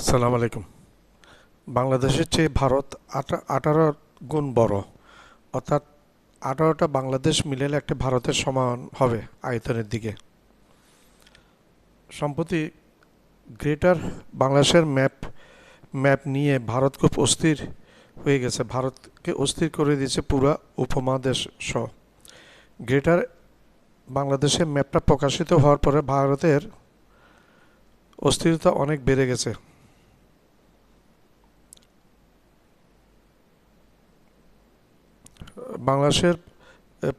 আসসালামু আলাইকুম। বাংলাদেশের চেয়ে ভারত আঠারো গুণ বড়। অর্থাৎ আঠারোটা বাংলাদেশ মিলেলে একটা ভারতের সমান হবে আয়তনের দিকে। সম্প্রতি গ্রেটার বাংলাদেশের ম্যাপ ম্যাপ নিয়ে ভারত খুব অস্থির হয়ে গেছে। ভারতকে অস্থির করে দিয়েছে পুরা উপমহাদেশ সহ গ্রেটার বাংলাদেশের ম্যাপটা প্রকাশিত হওয়ার পরে ভারতের অস্থিরতা অনেক বেড়ে গেছে। বাংলাদেশের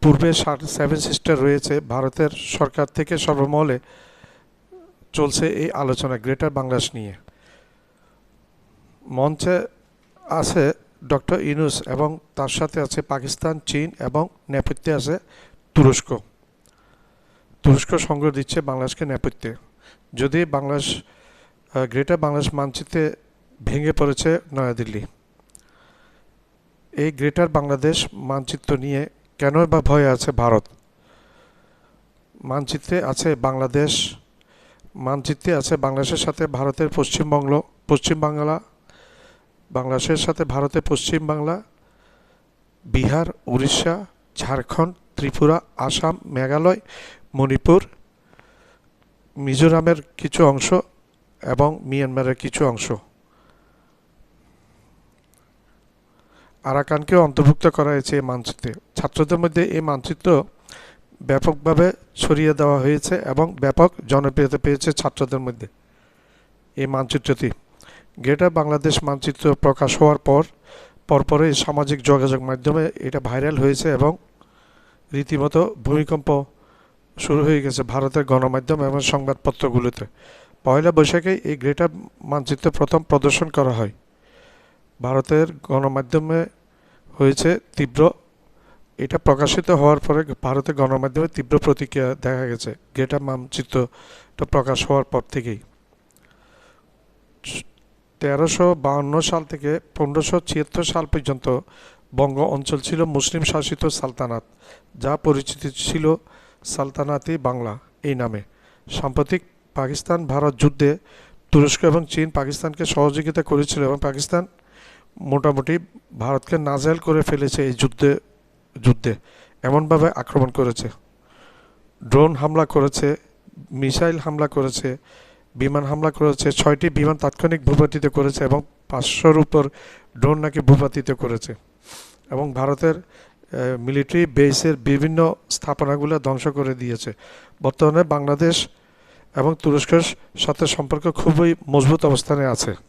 পূর্বে সেভেন সিস্টার রয়েছে। ভারতের সরকার থেকে সর্বমহলে চলছে এই আলোচনা গ্রেটার বাংলাদেশ নিয়ে। মঞ্চে আছে ডক্টর ইনুস এবং তার সাথে আছে পাকিস্তান, চীন এবং নেপথ্যে আছে তুরস্ক। তুরস্ক সঙ্গ দিচ্ছে বাংলাদেশকে নেপথ্যে। যদি বাংলাদেশ গ্রেটার বাংলাদেশ মানচিত্রে ভেঙে পড়েছে নয়াদিল্লি। এই গ্রেটার বাংলাদেশ মানচিত্র নিয়ে কেন বা ভয়ে আছে ভারত? মানচিত্রে আছে বাংলাদেশ, মানচিত্রে আছে বাংলাদেশের সাথে ভারতের পশ্চিমবঙ্গ, পশ্চিমবাংলা, বাংলাদেশের সাথে ভারতের পশ্চিমবাংলা, বিহার, উড়িষ্যা, ঝাড়খণ্ড, ত্রিপুরা, আসাম, মেঘালয়, মণিপুর, মিজোরামের কিছু অংশ এবং মিয়ানমারের কিছু অংশ। আরাকানকেও অন্তর্ভুক্ত করা হয়েছে এই মানচিত্রে। ছাত্রদের মধ্যে এই মানচিত্র ব্যাপকভাবে ছড়িয়ে দেওয়া হয়েছে এবং ব্যাপক জনপ্রিয়তা পেয়েছে ছাত্রদের মধ্যে এই মানচিত্রটি। গ্রেটার বাংলাদেশ মানচিত্র প্রকাশ হওয়ার পর, পরপরই সামাজিক যোগাযোগ মাধ্যমে এটা ভাইরাল হয়েছে এবং রীতিমতো ভূমিকম্প শুরু হয়ে গেছে ভারতের গণমাধ্যম এবং সংবাদপত্রগুলোতে। পয়লা বৈশাখে এই গ্রেটার মানচিত্র প্রথম প্রদর্শন করা হয়। ভারতের গণমাধ্যমে হয়েছে তীব্র, এটা প্রকাশিত হওয়ার পরে ভারতের গণমাধ্যমে তীব্র প্রতিক্রিয়া দেখা গেছে। গ্রেটার মানচিত্রটা প্রকাশ হওয়ার পর থেকেই। তেরোশো বাহান্ন সাল থেকে পনেরোশো ছিয়াত্তর সাল পর্যন্ত বঙ্গ অঞ্চল ছিল মুসলিম শাসিত সালতানাত, যা পরিচিত ছিল সালতানাতি বাংলা এই নামে। সাম্প্রতিক পাকিস্তান ভারত যুদ্ধে তুরস্ক এবং চীন পাকিস্তানকে সহযোগিতা করেছিল এবং পাকিস্তান মোটামুটি ভারতকে নাজেল করে ফেলেছে এই যুদ্ধে যুদ্ধে। এমনভাবে আক্রমণ করেছে। ড্রোন হামলা করেছে, মিসাইল হামলা করেছে, বিমান হামলা করেছে, ছয়টি বিমান তাৎক্ষণিক ভূপাতিত করেছে এবং পাঁচশোর উপর ড্রোন নাকি ভূপাতিত করেছে। এবং ভারতের মিলিটারি বেসের বিভিন্ন স্থাপনাগুলো ধ্বংস করে দিয়েছে। বর্তমানে বাংলাদেশ এবং তুরস্কের সাথে সম্পর্ক খুবই মজবুত অবস্থানে আছে।